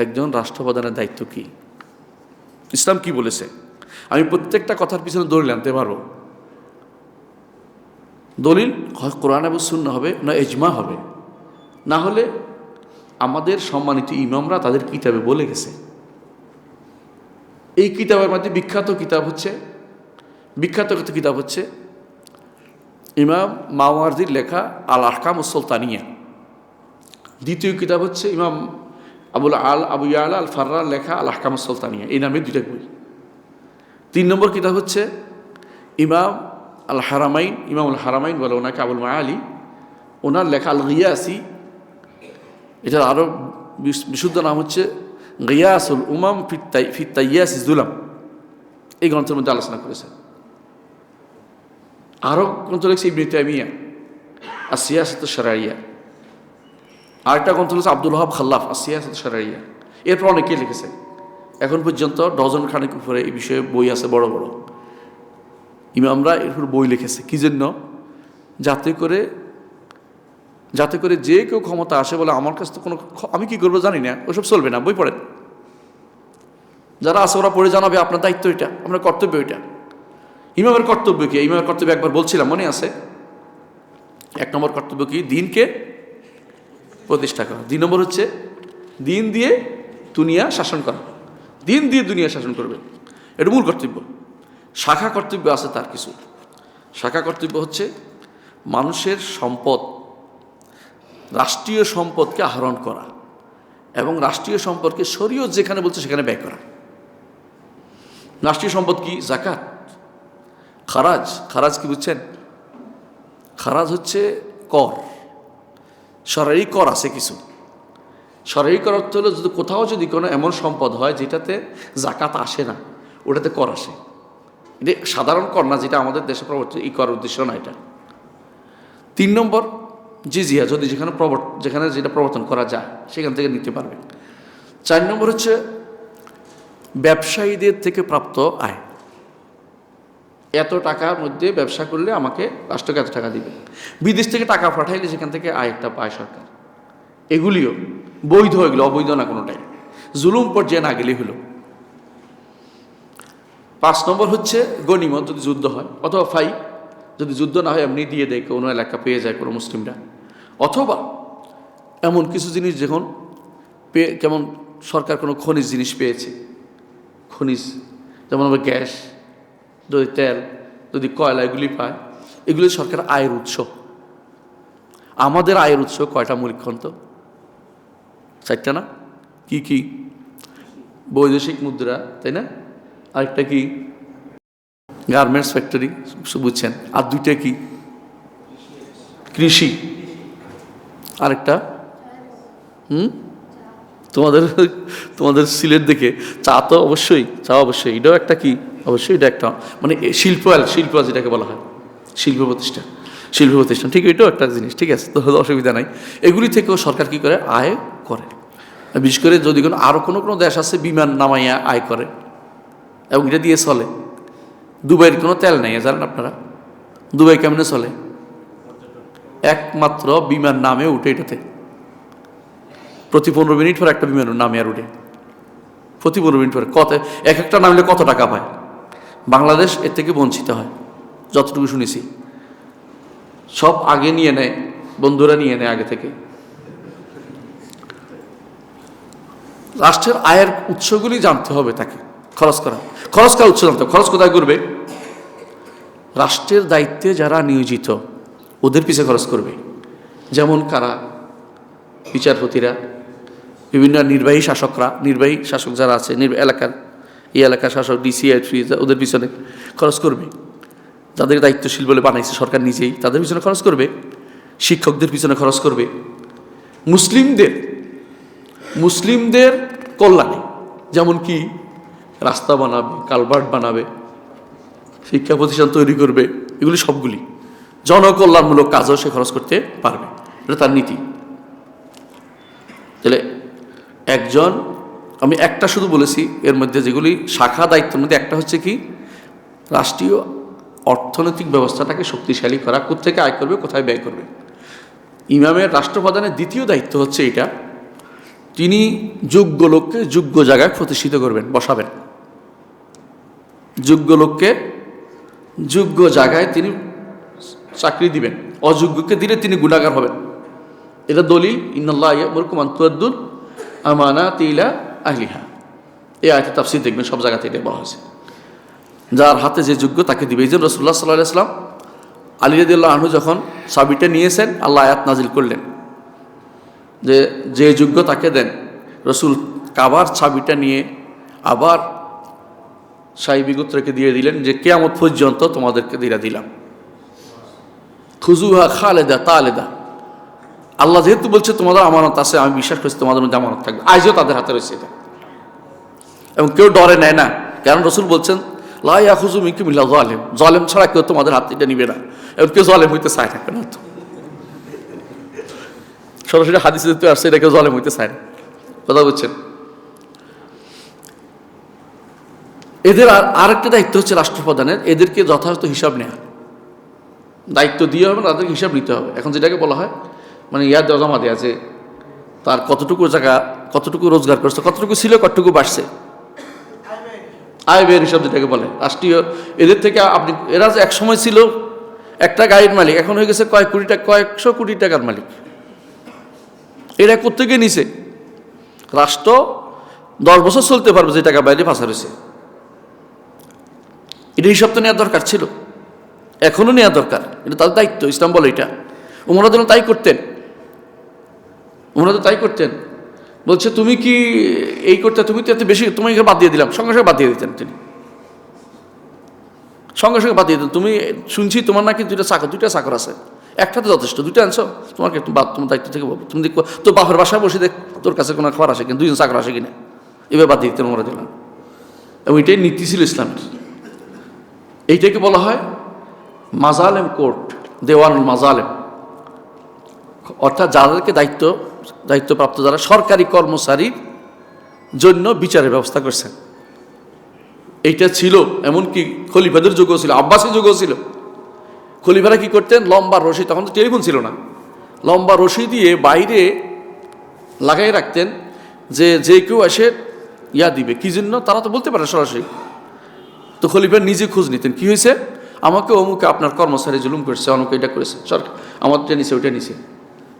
একজন রাষ্ট্রপ্রধানের দায়িত্ব কি? ইসলাম কি বলেছে? আমি প্রত্যেকটা কথার পিছনে দলিল আনতে পারব? দলিল কোরআন এবং শূন্য হবে, না এজমা হবে? না হলে আমাদের সম্মানিত ইমামরা তাদের কিতাবে বলে গেছে। এই কিতাবের মধ্যে বিখ্যাত কিতাব হচ্ছে, বিখ্যাত কিতাব হচ্ছে? ইমাম মাওয়ার্দির লেখা আল আহকাম সুলতানিয়া দ্বিতীয় কিতাব হচ্ছে ইমাম আবুল আল, আবু ইয়াল আল ফার্রার লেখা আল আহকাম সুলতানিয়া, এই নামে দুইটা বই। তিন নম্বর কিতাব হচ্ছে ইমাম আল হারামাইন ইমামুল হারামাইন বলে ওনাকে আবুল মা আলী ওনার লেখা আল গিয়াসি, এটার আরও বিশুদ্ধ নাম হচ্ছে গিয়াসুল উমাম ফিত্তাই ফিত্তাইয়াস ইজুলাম এই গ্রন্থের মধ্যে আলোচনা করেছেন। আরও গ্রন্থ লিখছে ইবনি তামিয়া আর সিয়াসত সারাইয়া আরেকটা গ্রন্থ লিখছে আব্দুল হাব খাল্লাফ আর সিয়াসত সারাইয়া এরপর অনেকে লিখেছে, এখন পর্যন্ত ডজন খানেক উপরে এই বিষয়ে বই আছে বড় বড়। ইমামরা এরপর বই লিখেছে, কি জন্য? যাতে করে যাতে করে যে কেউ ক্ষমতা আসে বলে আমার কাছে তো কোনো আমি কি করব জানি না, ওসব চলবে না, বই পড়েন। যারা আছে ওরা পড়ে জানাবে, আপনার দায়িত্ব এটা, আপনার কর্তব্য এটা। ইমামের কর্তব্য কি? ইমামের কর্তব্য একবার বলছিলাম, মনে আছে? এক নম্বর কর্তব্য কি? দিনকে প্রতিষ্ঠা করা। দুই নম্বর হচ্ছে দিন দিয়ে দুনিয়া শাসন করা। দিন দিয়ে দুনিয়া শাসন করবে। এটা মূল কর্তব্য। শাখা কর্তব্য আছে তার কিছু। শাখা কর্তব্য হচ্ছে মানুষের সম্পদ, রাষ্ট্রীয় সম্পদকে আহরণ করা এবং রাষ্ট্রীয় সম্পদকে শরীয়ত যেখানে বলছে সেখানে ব্যয় করা। রাষ্ট্রীয় সম্পদ কি? জাকাত। খারাজ। খারাজ কি বুঝছেন? খারাজ হচ্ছে কর। সরারি কর আছে কিছু। সরারি কর অর্থ হলো যদি কোথাও যদি কোনো এমন সম্পদ হয় যেটাতে জাকাত আসে না, ওটাতে কর আসে। এটা সাধারণ কর না, যেটা আমাদের দেশে প্রবর্তিত, এই করার উদ্দেশ্য না এটা। তিন নম্বর, জিজিয়া, যদি যেখানে প্রবর্ত যেখানে যেটা প্রবর্তন করা যায়, সেখান থেকে নিতে পারবে। চার নম্বর হচ্ছে, ব্যবসায়ীদের থেকে প্রাপ্ত আয়। এত টাকার মধ্যে ব্যবসা করলে আমাকে রাষ্ট্রকে এত টাকা দিবে? বিদেশ থেকে টাকা পাঠাইলে সেখান থেকে আয়টা পায় সরকার। এগুলিও বৈধ এগুলো, অবৈধ না কোনোটাই। জুলুম পর্যায়ে না গেলেই হলো। পাঁচ নম্বর হচ্ছে গণিমত, যদি যুদ্ধ হয়, অথবা ফাই, যদি যুদ্ধ না হয় এমনি দিয়ে দেয়, কোনো এলাকা পেয়ে যায় কোনো মুসলিমরা। অথবা এমন কিছু জিনিস যখন পেয়ে কেমন সরকার কোনো খনিজ জিনিস পেয়েছে, খনিজ, যেমন আমরা গ্যাস যদি তেল, যদি কয়লা, এগুলি পায়, এগুলি সরকার আয়ের উৎস। আমাদের আয়ের উৎস কয়টা মূলিক্ষণ তো চারটা না? কি কি? বৈদেশিক মুদ্রা, তাই না? আরেকটা কি? গার্মেন্টস ফ্যাক্টরি বুঝছেন। আর দুইটা কি? কৃষি। আরেকটা? হুম? তোমাদের তোমাদের সিলেট দেখে চা তো অবশ্যই, চা অবশ্যই। এটাও একটা কি? অবশ্যই এটা একটা মানে শিল্প শিল্প যেটাকে বলা হয়, শিল্প প্রতিষ্ঠান শিল্প প্রতিষ্ঠান, ঠিক এটাও একটা জিনিস, ঠিক আছে, তো অসুবিধা নাই। এগুলি থেকেও সরকার কি করে? আয় করে। বিশেষ করে যদি কোনো আরও কোনো কোনো দেশ আছে বিমান নামাইয়া আয় করে, এবং এটা দিয়ে চলে। দুবাইয়ের কোনো তেল নেই জানেন আপনারা? দুবাই কেমনে চলে? একমাত্র বিমান নামে উঠে এটাতে। প্রতি পনেরো মিনিট পর একটা বিমান নামে আর উঠে। প্রতি পনেরো মিনিট পরে, কত, এক একটা নামলে কত টাকা পায়? বাংলাদেশ এর থেকে বঞ্চিত হয়, যতটুকু শুনেছি। সব আগে নিয়ে নেয়, বন্ধুরা নিয়ে নেয় আগে থেকে। রাষ্ট্রের আয়ের উৎসগুলি জানতে হবে তাকে, খরচ করা। খরচ করার উৎস জানতে হবে। খরচ কোথায় করবে? রাষ্ট্রের দায়িত্বে যারা নিয়োজিত, ওদের পিছে খরচ করবে। যেমন কারা? বিচারপতিরা, বিভিন্ন নির্বাহী শাসকরা, নির্বাহী শাসক যারা আছে এলাকার এই এলাকার শাসক ডিসিআইট্রি ওদের পিছনে খরচ করবে। যাদের দায়িত্বশীল বলে বানাইছে সরকার নিজেই, তাদের পিছনে খরচ করবে। শিক্ষকদের পিছনে খরচ করবে। মুসলিমদের মুসলিমদের কল্যাণে যেমন কি রাস্তা বানাবে, কালভার্ট বানাবে, শিক্ষা প্রতিষ্ঠান তৈরি করবে, এগুলি সবগুলি জনকল্যাণমূলক কাজও সে খরচ করতে পারবে। এটা তার নীতি। তাহলে একজন আমি একটা শুধু বলেছি, এর মধ্যে যেগুলি শাখা দায়িত্বের মধ্যে, একটা হচ্ছে কি, রাষ্ট্রীয় অর্থনৈতিক ব্যবস্থাটাকে শক্তিশালী করা কোথেকে আয় করবে, কোথায় ব্যয় করবে। ইমামের রাষ্ট্রপ্রধানের দ্বিতীয় দায়িত্ব হচ্ছে এটা, তিনি যোগ্য লোককে যোগ্য জায়গায় প্রতিষ্ঠিত করবেন, বসাবেন। যোগ্য লোককে যোগ্য জায়গায় তিনি চাকরি দিবেন, অযোগ্যকে দিলে তিনি গুণাগার হবেন। এটা দলিল, ইন্নাল্লাহ মুরকুমান তুয়াদ্দুল আমানা তিলা আহলিহা এই আয়তে তাফসির দেখবেন, সব জায়গাতে এটা বলা হয়েছে। যার হাতে যে যোগ্য তাকে দিবে। এই যে রসুল্লাহ সাল্লাহ ইসলাম আলী রদিল্লাহ যখন সাবিটা নিয়েছেন, আল্লাহ আয়াত নাজিল করলেন। যে যে যোগ্য তাকে দেন, রসুল কাবার ছাবিটা নিয়ে আবার সাহিবি গোত্রকে দিয়ে দিলেন যে, কেয়ামত পর্যন্ত তোমাদেরকে দিয়ে দিলাম। খুজুহা খালেদা, তালেদা। আল্লাহ যেহেতু বলছে, তোমাদের আমানত আছে, আমি বিশ্বাস করছি তোমাদের মধ্যে আমানত থাকবে। আজও তাদের হাতে রয়েছে এটা। এবং কেউ ডরে নেয় না। কারণ রসুল বলছেন লাইয়া খুজু মিকি মিল্লা জলেম জলেম ছাড়া কেউ তোমাদের হাত এটা নিবে না। এবং কেউ জলেম হইতে চায় না কেন? তো সরাসরি হাদিসে যেতে আসছে, এটা কেউ জলেম হইতে চায় না। কথা বলছেন। এদের আর আরেকটা দায়িত্ব হচ্ছে রাষ্ট্রপ্রধানের। এদেরকে যথাযথ হিসাব নেওয়া দায়িত্ব দিয়ে হবে না, তাদেরকে হিসাব নিতে হবে। এখন যেটাকে বলা হয় মানে ইয়ার জমা দেওয়া যে, তার কতটুকু জায়গা, কতটুকু রোজগার করছে, কতটুকু ছিল, কতটুকু বাড়ছে। আয় ব্যয়ের হিসাব যেটাকে বলে। রাষ্ট্রীয়, এদের থেকে আপনি, এরা যে এক সময় ছিল, একটা গাড়ির মালিক, এখন হয়ে গেছে কয়েক কোটি টাকা, কয়েকশো কোটি টাকার মালিক। এরা কোথেকে নিছে? রাষ্ট্র দশ বছর চলতে পারবে যে টাকা বাইরে ফাঁসা রয়েছে এটা হিসাব তো নেওয়ার দরকার ছিল। এখনও নেওয়া দরকার। এটা তাদের দায়িত্ব, ইসলাম বলে এটা। যেন তাই করতেন। উমরা তো তাই করতেন। বলছে, তুমি কি এই করতে তুমি তো এত বেশি তুমি বাদ দিয়ে দিলাম। সঙ্গে সঙ্গে বাদ দিয়ে দিতেন তিনি। সঙ্গে সঙ্গে বাদ দিয়ে দিতেন। তুমি, শুনছি তোমার নাকি দুইটা চাকর দুইটা চাকর আছে। একটা তো যথেষ্ট, দুইটা আনছো। তোমাকে বাদ, তোমার দায়িত্ব থেকে বলব। তুমি দেখো, তোর বাপের বাসায় বসে দেখ, তোর কাছে কোনো খাবার আসে কিনা, দুইজন চাকর আসে কিনা। এবার বাদ দিয়ে দিতেন ওমরা দিলাম এবং এটাই নীতি ছিল ইসলামের। এইটাকে বলা হয় মাজালেম কোর্ট দেওয়ান মাজালেম। অর্থাৎ যাদেরকে দায়িত্ব দায়িত্বপ্রাপ্ত যারা সরকারি কর্মচারীর জন্য বিচারের ব্যবস্থা করছেন। এইটা ছিল, এমনকি খলিফাদের যুগও ছিল আব্বাসী যুগও ছিল। খলিফারা কি করতেন? লম্বা রশি, তখন তো টেলিফোন ছিল না। লম্বা রশি দিয়ে বাইরে লাগাই রাখতেন যে যে কেউ এসে ইয়া দিবে। কি জন্য? তারা তো বলতে পারে সরাসরি। তো খলিফা নিজে খোঁজ নিতেন, কি হয়েছে? আমাকে অমুকে আপনার কর্মচারী জুলুম করছে, অমুকে এটা করেছে। সরকার আমারটা নিচে ওইটা নিচে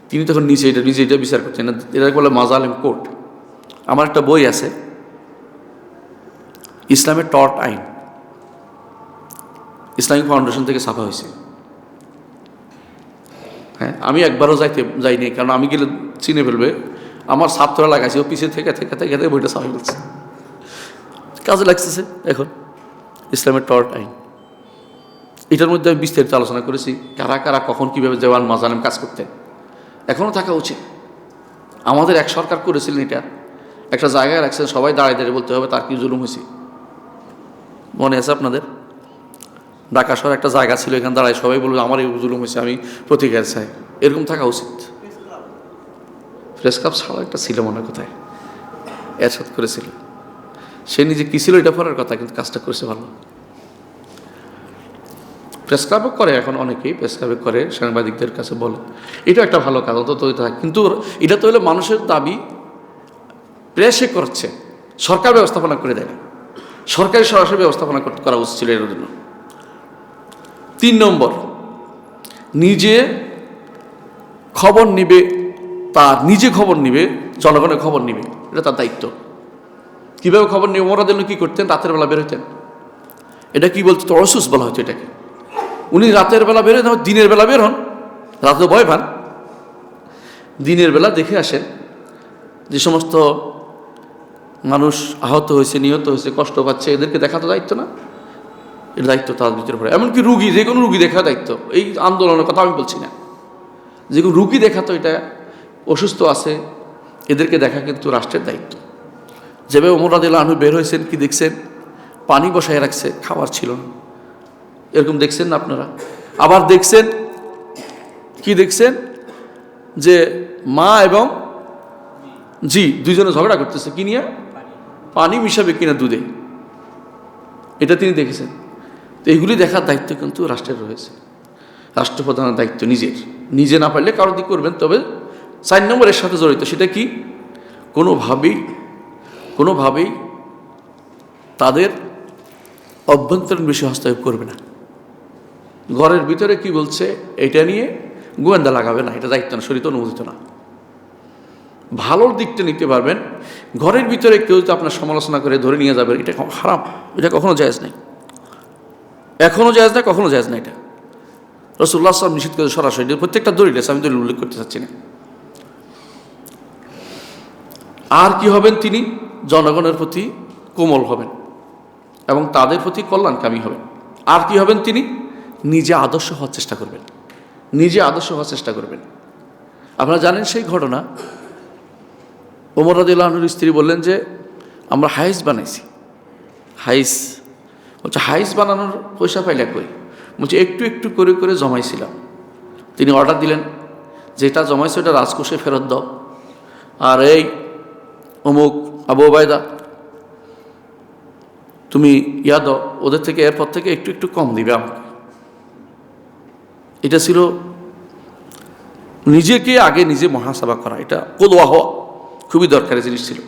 তিনি তখন নিচে এটা, নিজে এটা বিচার করছেন। না এটা বলে মাজালেম কোর্ট। আমার একটা বই আছে। ইসলামের টর্ট আইন। ইসলামিক ফাউন্ডেশন থেকে ছাপা হয়েছে। হ্যাঁ আমি একবারও যাইতে, যাইনি, কারণ আমি গেলে চিনে ফেলবে। আমার ছাত্ররা লাগাইছে, ও পিছিয়ে থেকে থেকে থেকে থেকে বইটা ছাপা ফেলছে। কাজে লাগতেছে এখন ইসলামের টর্ট আইন। এটার মধ্যে আমি বিস্তারিত আলোচনা করেছি, কারা কারা, কখন, কীভাবে জওয়ান, মাজালেম কাজ করতেন। এখনও থাকা উচিত। আমাদের এক সরকার করেছিলেন এটা। একটা জায়গায় রাখছেন সবাই দাঁড়িয়ে দাঁড়িয়ে বলতে হবে, তার কি জুলুম হয়েছে। মনে আছে আপনাদের? ঢাকা শহর একটা জায়গা ছিল, এখানে দাঁড়ায় সবাই বলবে আমার এই জুলুম হয়েছে, আমি প্রতিকার চাই। এরকম থাকা উচিত। প্রেস ক্লাব ছাড়া একটা ছিল মনে কোথায়? এরশাদ করেছিল। সে নিজে কী ছিল এটা পরের কথা, কিন্তু কাজটা করেছে ভালো। প্রেস ক্লাবও করে, এখন অনেকেই প্রেস ক্লাবে করে, সাংবাদিকদের কাছে বলে। এটা একটা ভালো কাজ, অন্তত থাকে। কিন্তু এটা তো হলো মানুষের দাবি, প্রেসে করছে। সরকার ব্যবস্থাপনা করে দেয় সরকারি সরাসরি ব্যবস্থাপনা করা উচিত ছিল এর জন্য। তিন নম্বর, নিজে খবর নিবে তার নিজে খবর নিবে জনগণের খবর নিবে, এটা তার দায়িত্ব। কীভাবে খবর ওরা জন্য কী করতেন? রাতের বেলা বেরোতেন এটা কি বলতো? তো অসুস বলা হতো এটাকে। উনি রাতের বেলা বেরোয় না দিনের বেলা বের হন। রাতে ভয় পান। দিনের বেলা দেখে আসেন যে সমস্ত মানুষ আহত হয়েছে, নিহত হয়েছে, কষ্ট পাচ্ছে, এদেরকে দেখা তো দায়িত্ব না। এর দায়িত্ব তার ভিতরে পড়ে। এমনকি রুগী, যে কোনো রুগী দেখা দায়িত্ব। এই আন্দোলনের কথা আমি বলছি না। যে কোনো রুগী দেখা তো এটা অসুস্থ আছে, এদেরকে দেখা কিন্তু রাষ্ট্রের দায়িত্ব। যেভাবে ওমরাদিল আনু বের হয়েছেন, কি দেখছেন? পানি বসায় রাখছে, খাবার ছিল না। এরকম দেখছেন না আপনারা? আবার দেখছেন, কি দেখছেন? যে মা এবং জি, দুইজনে ঝগড়া করতেছে। কি নিয়ে? পানি মিশাবে কিনা দুধে। এটা তিনি দেখেছেন। তো এইগুলি দেখার দায়িত্ব কিন্তু রাষ্ট্রের রয়েছে। রাষ্ট্রপ্রধানের দায়িত্ব নিজের। নিজে না পারলে কারও দিক করবেন, তবে চার নম্বরের সাথে জড়িত সেটা কি? কোনোভাবেই কোনোভাবেই তাদের অভ্যন্তরীণ বিষয়ে হস্তক্ষেপ করবে না। ঘরের ভিতরে কি বলছে? এটা নিয়ে গোয়েন্দা লাগাবে না, এটা দায়িত্ব না শরীর অনুমোদিত না। ভালোর দিকটা নিতে পারবেন। ঘরের ভিতরে কেউ যদি আপনার সমালোচনা করে ধরে নিয়ে যাবে, এটা হারাম, এটা কখনো জায়জ নেই। এখনও জায়জ না, কখনো জায়জ না এটা। রসুল্লাহ সাহেব নিষিদ্ধ করে সরাসরি প্রত্যেকটা দলিল আছে, আমি দলিল উল্লেখ করতে চাচ্ছি না। আর কি হবেন তিনি? জনগণের প্রতি কোমল হবেন এবং তাদের প্রতি কল্যাণকামী হবেন। আর কি হবেন তিনি? নিজে আদর্শ হওয়ার চেষ্টা করবেন। নিজে আদর্শ হওয়ার চেষ্টা করবেন। আপনারা জানেন সেই ঘটনা? ওমর রাদিল্লাহনুর স্ত্রী বললেন যে, আমরা হাইস বানাইছি। হাইস? বলছে, হাইস বানানোর পয়সা পাইলে কই? বলছে, একটু একটু করে করে জমাইছিলাম। তিনি অর্ডার দিলেন, যেটা জমাইছে ওটা রাজকোষে ফেরত দাও। আর এই অমুক আবু ওবায়দা তুমি ইয়া দাও, ওদের থেকে এরপর থেকে একটু একটু কম দিবে আমাকে। এটা ছিল নিজেকে আগে নিজে মহাসভা করা। এটা কোদোয়া হওয়া খুবই দরকারি জিনিস ছিল।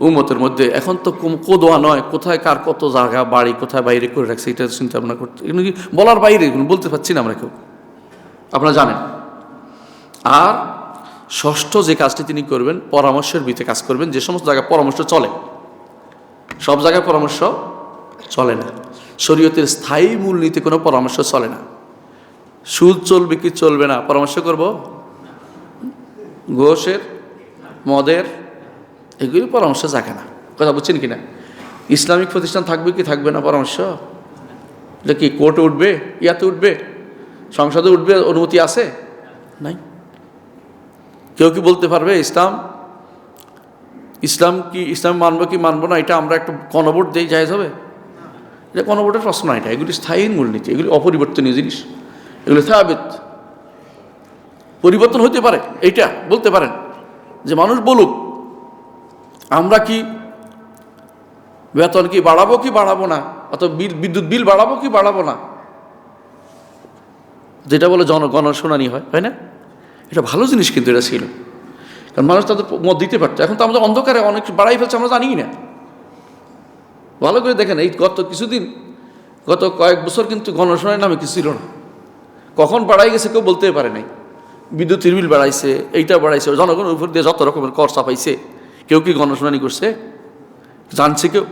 উমতের মধ্যে এখন তো কোদোয়া নয়, কোথায় কার কত জায়গা, বাড়ি কোথায় বাইরে করে রাখছে, এটা চিন্তা ভাবনা করতে এগুলো কি বলার বাইরে? বলতে পারছি না আমরা কেউ। আপনারা জানেন। আর ষষ্ঠ যে কাজটি তিনি করবেন, পরামর্শের ভিত্তিতে কাজ করবেন, যে সমস্ত জায়গায় পরামর্শ চলে। সব জায়গায় পরামর্শ চলে না। শরীয়তের স্থায়ী মূলনীতি কোনো পরামর্শ চলে না। সুদ চলবে কি চলবে না? পরামর্শ করব? ঘোষের মদের, এগুলি পরামর্শ থাকে না। কথা বুঝছেন কি না ইসলামিক প্রতিষ্ঠান থাকবে কি থাকবে না পরামর্শ? এটা কি কোর্টে উঠবে? ইয়াতে উঠবে? সংসদে উঠবে? অনুমতি আছে? নাই। কেউ কি বলতে পারবে ইসলাম? ইসলাম কি, ইসলাম মানবো কি মানবো না? এটা আমরা একটা গণভোট দিই, জায়জ হবে? এটা গণভোটের প্রশ্ন এটা। এগুলি স্থায়ী মূলনীতি। এগুলি অপরিবর্তনীয় জিনিস। এগুলি থাবিত পরিবর্তন হতে পারে, এইটা বলতে পারেন যে মানুষ বলুক, আমরা কি বেতন কি বাড়াবো কি বাড়াবো না, অথবা বিদ্যুৎ বিল বাড়াবো কি বাড়াবো না? যেটা বলে জন, গণশুনানি হয় তাই না? এটা ভালো জিনিস কিন্তু এটা ছিল। কারণ মানুষ তাদের মত দিতে পারতো। এখন তো আমাদের অন্ধকারে অনেক বাড়াই ফেলছে, আমরা জানি না। ভালো করে দেখেন, এই গত কিছুদিন, গত কয়েক বছর কিন্তু গণশুনানির নামে কিছু ছিল না। কখন বাড়াই গেছে কেউ বলতে পারে নাই। বিদ্যুতের বিল বাড়াইছে, এইটা বাড়াইছে জনগণের উপর দিয়ে যত রকমের কর চাপাইছে, কেউ কি গণশুনানি করছে? জানছে কেউ?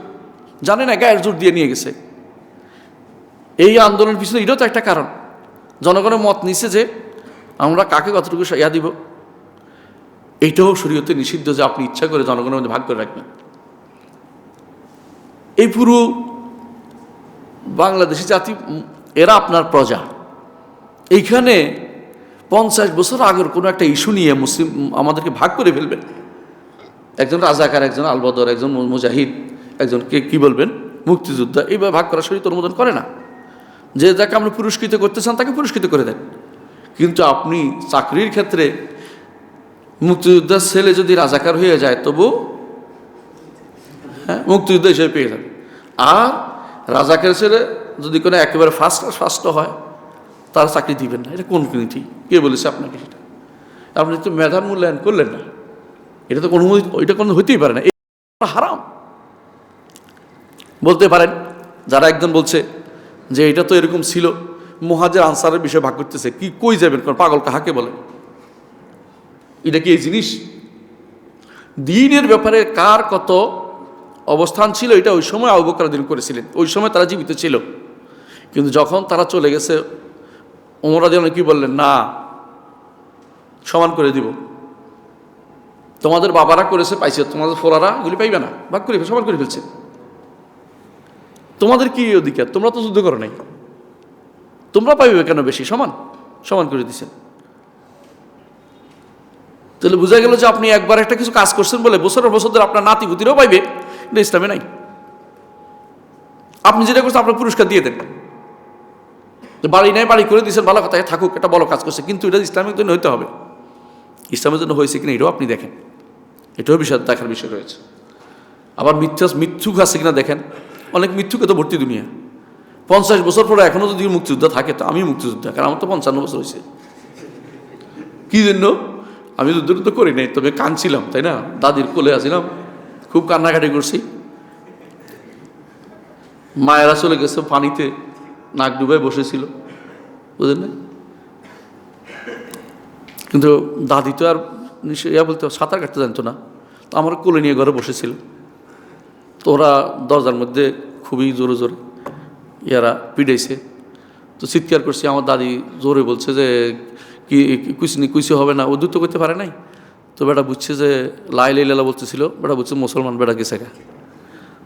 জানে না, গায়ের জোর দিয়ে নিয়ে গেছে। এই আন্দোলনের পিছনে এটাও তো একটা কারণ। জনগণের মত নিছে যে আমরা কাকে কতটুকু ইয়া দিব? এইটাও শরীয়তে নিষিদ্ধ যে আপনি ইচ্ছা করে জনগণের মধ্যে ভাগ করে রাখবেন। এই পুরো বাংলাদেশি জাতি, এরা আপনার প্রজা। এইখানে পঞ্চাশ বছর আগের কোনো একটা ইস্যু নিয়ে মুসলিম আমাদেরকে ভাগ করে ফেলবেন। একজন রাজাকার, একজন আলবদর, একজন মুজাহিদ একজন কে কী বলবেন? মুক্তিযোদ্ধা এইভাবে ভাগ করা শরীর অনুমোদন করে না। যে যাকে আপনি পুরস্কৃত করতে চান তাকে পুরস্কৃত করে দেন। কিন্তু আপনি চাকরির ক্ষেত্রে মুক্তিযোদ্ধার ছেলে যদি রাজাকার হয়ে যায়, তবু হ্যাঁ মুক্তিযুদ্ধ হিসেবে পেয়ে যাবে আর রাজাকার ছেলে যদি কোনো একেবারে ফার্স্ট ফার্স্ট হয় তারা চাকরি দিবেন না। এটা কোন নীতি? কে বলেছে আপনাকে সেটা? আপনি তো মেধার মূল্যায়ন করলেন না। এটা তো কোনো এটা কোনো হইতেই পারে না। এটা হারাম। বলতে পারেন, যারা একজন বলছে যে এটা তো এরকম ছিল, মহাজের আনসারের বিষয়ে ভাগ করতেছে, কি কই যাবেন? কোন পাগল কাহাকে বলে? এটা কি এই জিনিস? দিনের ব্যাপারে কার কত অবস্থান ছিল, এটা ওই সময় আবুবকর দিন করেছিলেন। ওই সময় তারা জীবিত ছিল। কিন্তু যখন তারা চলে গেছে ওমরা যেন কি বললেন? না, সমান করে দিব। তোমাদের বাবারা করেছে, পাইছে। তোমাদের ফোরারা এগুলি পাইবে না। ভাগ করে সমান করে ফেলছে। তোমাদের কি অধিকার? তোমরা তো যুদ্ধ করো নাই। তোমরা পাইবে কেন বেশি? সমান সমান করে দিছেন তাহলে বোঝা গেল যে আপনি একবার একটা কিছু কাজ করছেন বলে বছরের বছর ধরে আপনার নাতি পুতিরাও পাইবে এটা ইসলামে নাই। আপনি যেটা করছেন, আপনার পুরস্কার দিয়ে দেন। তো বাড়ি নেয় বাড়ি করে দিয়েছেন, ভালো কথা থাকুক একটা বড় কাজ করছে, কিন্তু এটা ইসলামের জন্য হইতে হবে। ইসলামের জন্য হয়েছে কিনা, এটাও আপনি দেখেন। এটাও বিষয়, দেখার বিষয় রয়েছে। আবার মিথ্যা, মিথ্যুক আছে কিনা দেখেন। অনেক মিথ্যুকে তো ভর্তি দুনিয়া। পঞ্চাশ বছর পরে এখনও যদি মুক্তিযোদ্ধা থাকে, তো আমি মুক্তিযোদ্ধা, কারণ আমার তো পঞ্চান্ন বছর হয়েছে। কি জন্য? আমি যুদ্ধ তো করি নাই, তবে কাঁদছিলাম, তাই না? দাদির কোলে আছিলাম, খুব কান্নাকাটি করছি। মায়েরা চলে গেছে পানিতে নাক ডুবে বসেছিল, বুঝলেন? না কিন্তু দাদি তো আর ইয়া বলতে সাঁতার কাটতে জানতো না। তো আমার কোলে নিয়ে ঘরে বসেছিল। তো ওরা দরজার মধ্যে খুবই জোরে জোরে ইয়ারা পিডাইছে তো চিৎকার করছি, আমার দাদি জোরে বলছে যে, কি কুইসনি কুইসি হবে না, ও দ্রুত করতে পারে নাই? তো বেটা বুঝছে যে, লাই লাই লালা বলতেছিল, বেটা বুঝছে মুসলমান বেটা গেছে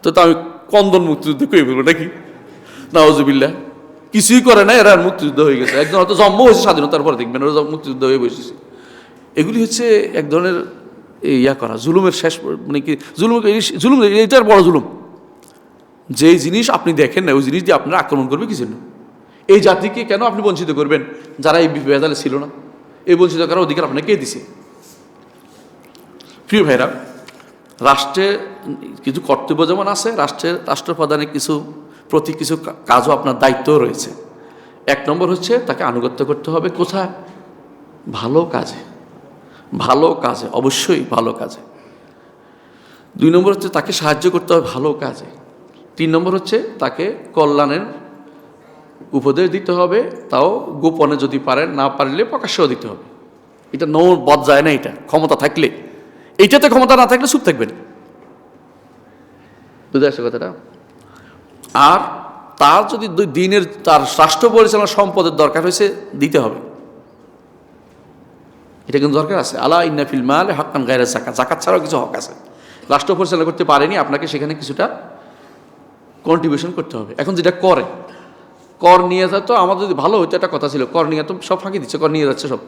তো তা আমি কন্দন মুক্তিযুদ্ধ কই বলব নাকি? নাওজুবিল্লা কিছুই করে না এরা মুক্তিযুদ্ধ হয়ে গেছে। একদম হয়তো জন্ম হয়েছে স্বাধীনতার পর, দেখবেন ওরা মুক্তিযুদ্ধ হয়ে বসেছে। এগুলি হচ্ছে এক ধরনের ইয়া করা, জুলুমের শেষ মানে কি, জুলুম জুলুম এটার বড় জুলুম। যেই জিনিস আপনি দেখেন না ওই জিনিস দিয়ে আপনারা আক্রমণ করবে কি জন্য? এই জাতিকে কেন আপনি বঞ্চিত করবেন? যারা এই বেদালে ছিল না, এই বঞ্চিত করার অধিকার আপনাকে কে দিছে? প্রিয় ভাইরা, রাষ্ট্রে কিছু কর্তব্য যেমন আছে, রাষ্ট্রের রাষ্ট্রপ্রধানের কিছু প্রতি কিছু কাজও আপনার দায়িত্বও রয়েছে। এক নম্বর হচ্ছে তাকে আনুগত্য করতে হবে কোথায়? ভালো কাজে। ভালো কাজে, অবশ্যই ভালো কাজে। দুই নম্বর হচ্ছে তাকে সাহায্য করতে হবে ভালো কাজে। তিন নম্বর হচ্ছে তাকে কল্যাণের উপদেশ দিতে হবে, তাও গোপনে যদি পারেন, না পারলে প্রকাশ্যেও দিতে হবে। এটা নো বদ যায় না এটা, ক্ষমতা থাকলে। এইটাতে ক্ষমতা না থাকলে চুপ থাকবেন। বুঝতে আসছে কথাটা? আর তার যদি দুই দিনের তার রাষ্ট্র পরিচালনা সম্পদের দরকার হয়েছে, দিতে হবে। এটা কিন্তু দরকার আছে। আলা ইন্না ফিল মাল হাক্কান গায়রা জাকাত জাকাত ছাড়াও কিছু হক আছে। রাষ্ট্র পরিচালনা করতে পারেনি, আপনাকে সেখানে কিছুটা কন্ট্রিবিউশন করতে হবে। এখন যেটা করে, কর নিয়ে যায় তো আমাদের যদি ভালো হইতো, একটা কথা ছিল, কর নিয়ে তো সব ফাঁকি দিচ্ছে, কর নিয়ে যাচ্ছে সব।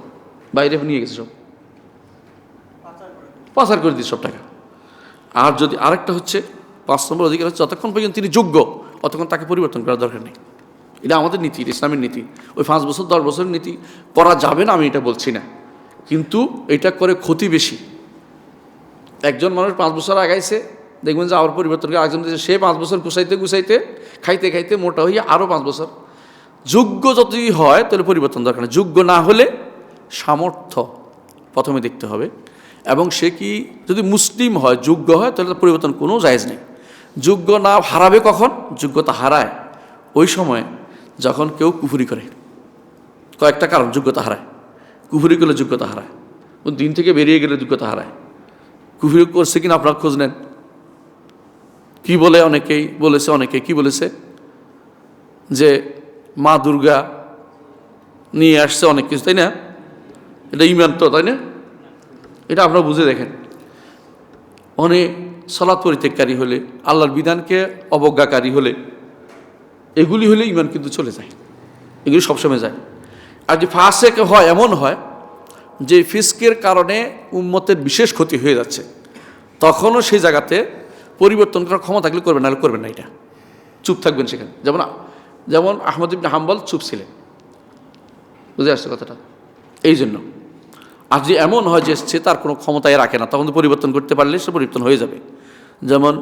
বাইরে নিয়ে গেছে সব। পাচার করে দিচ্ছে সব টাকা। আর যদি আরেকটা হচ্ছে, পাঁচ নম্বর অধিকার হচ্ছে, যতক্ষণ পর্যন্ত তিনি যোগ্য ততক্ষণ তাকে পরিবর্তন করার দরকার নেই। এটা আমাদের নীতি ইসলামের নীতি। ওই পাঁচ বছর, দশ বছরের নীতি, করা যাবে না, আমি এটা বলছি না। কিন্তু এটা করে ক্ষতি বেশি। একজন মানুষ পাঁচ বছর আগাইছে, দেখবেন যে আবার পরিবর্তন করে একজন সে পাঁচ বছর গুছাইতে গুছাইতে, খাইতে খাইতে মোটা হয়ে আরও পাঁচ বছর। যোগ্য যদি হয়, তাহলে পরিবর্তন দরকার যোগ্য না হলে সামর্থ্য প্রথমে দেখতে হবে। এবং সে কি, যদি মুসলিম হয়, যোগ্য হয়, তাহলে পরিবর্তন কোনো জায়েজ নেই। যোগ্য না হারাবে কখন? যোগ্যতা হারায়। ওই সময় যখন কেউ কুফুরি করে। কয়েকটা কারণ, যোগ্যতা হারায়। কুফুরি করলে যোগ্যতা হারায়। ও দিন থেকে বেরিয়ে গেলে যোগ্যতা হারায়। কুফুরি করছে কিনা আপনার খোঁজ নেন। কি বলে অনেকেই? বলেছে অনেকে। কি বলেছে? যে মা দুর্গা নিয়ে আসছে অনেক কিছু, তাই না? এটা ইমান তো, তাই না? এটা আপনারা বুঝে দেখেন। অনেক সলাৎ পরিত্যাগকারী হলে, আল্লাহর বিধানকে অবজ্ঞাকারী হলে, এগুলি হলে ইমান কিন্তু চলে যায়। এগুলি সবসময় যায়। আর যে ফাঁসেক হয়, এমন হয় যে ফিস্কের কারণে উম্মতের বিশেষ ক্ষতি হয়ে যাচ্ছে। তখনও সেই জায়গাতে পরিবর্তন করার ক্ষমতা থাকলে করবেন, নাহলে করবেন না এটা। চুপ থাকবেন সেখানে। যেমন যেমন আহমদ ইবনে হাম্বল চুপ ছিলেন। বুঝে আসছে কথাটা? এই জন্য। আর যে এমন হয় যে সে তার কোনো ক্ষমতায় রাখে না, তখন পরিবর্তন করতে পারলে সে পরিবর্তন হয়ে যাবে। যেমন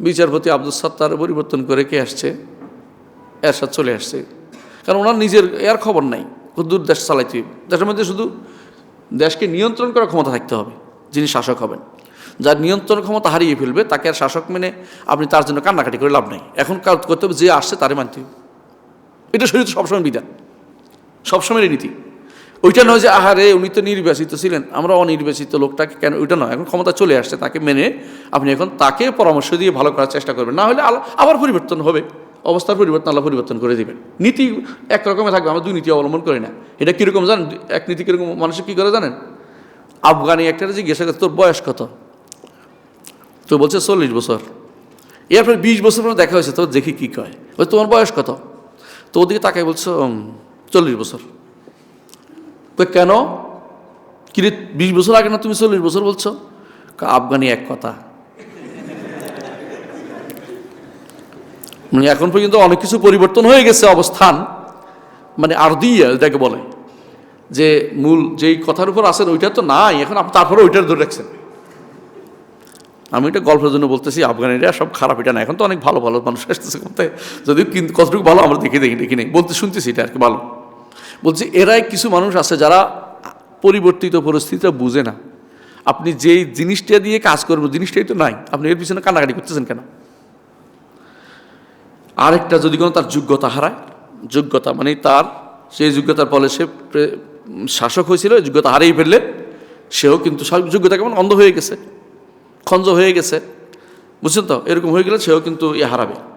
বিচারপতি আব্দুল সত্তার পরিবর্তন করে কে আসছে? এরশাদ চলে আসছে। কারণ ওনার নিজের এর খবর নাই। দূর দেশ চালাইতে হবে। দেশের মধ্যে শুধু দেশকে নিয়ন্ত্রণ করার ক্ষমতা থাকতে হবে, যিনি শাসক হবেন। যার নিয়ন্ত্রণ ক্ষমতা হারিয়ে ফেলবে, তাকে আর শাসক মেনে আপনি তার জন্য কান্নাকাটি করে লাভ নেই। এখন কাজ করতে হবে যে আসছে তারে মানতে হবে। এটা শরীর সবসময় বিধান সবসময় নীতি। ওইটা নয় যে আহারে উনি তো নির্বাচিত ছিলেন। আমরা অনির্বাচিত লোকটাকে কেন ওইটা নয়। এখন ক্ষমতা চলে আসছে তাকে মেনে আপনি এখন তাকে পরামর্শ দিয়ে ভালো করার চেষ্টা করবেন। না হলে আবার পরিবর্তন হবে। অবস্থার পরিবর্তন আল্লাহ পরিবর্তন করে দিবেন। নীতি এক রকমের থাকবে আমরা দুই নীতি অবলম্বন করি না। এটা কীরকম জানেন? এক নীতি কীরকম মানুষের কী করে জানেন? আফগানি একটা জিজ্ঞাসা করছে তোর বয়স কত? তো বলছে চল্লিশ বছর। এরপরে বিশ বছর পর দেখা হয়েছে তো দেখি কী কয়? বলছে তোমার বয়স কত? তো ওদিকে তাকে বলছো "উম, চল্লিশ বছর। কেন? কিরে বিশ বছর আগে না তুমি চল্লিশ বছর বলছো? কা, আফগানি এক কথা। মানে এখন পর্যন্ত অনেক কিছু পরিবর্তন হয়ে গেছে অবস্থান। মানে আর দিয়ে এটাকে বলে। যে মূল যেই কথার উপর আছেন ওইটা তো নাই। এখন আপনি তারপরে ওইটার ধরে রাখছেন। আমি এটা গল্পের জন্য বলতেছি আফগানিরা সব খারাপ এটা না। এখন তো অনেক ভালো ভালো মানুষ আসতেছে। করতে যদিও কিন্তু কতটুকু ভালো আমরা দেখে দেখি দেখি নেই। বলতে শুনতেছি এটা আর কি ভালো। বলছি, এরাই কিছু মানুষ আছে যারা পরিবর্তিত পরিস্থিতিটা বুঝে না। আপনি যেই জিনিসটা দিয়ে কাজ করব জিনিসটাই তো নাই। আপনি এর পিছনে কান্নাকাটি করতেছেন কেন? আরেকটা যদি কোনো তার যোগ্যতা হারায়, যোগ্যতা মানে তার, সেই যোগ্যতার ফলে সে শাসক হয়েছিল যোগ্যতা হারিয়ে ফেললে সেও কিন্তু সব যোগ্যতা কেমন? অন্ধ হয়ে গেছে। খঞ্জ হয়ে গেছে। বুঝছেন তো? এরকম হয়ে গেলে সেও কিন্তু ইয়ে হারাবে।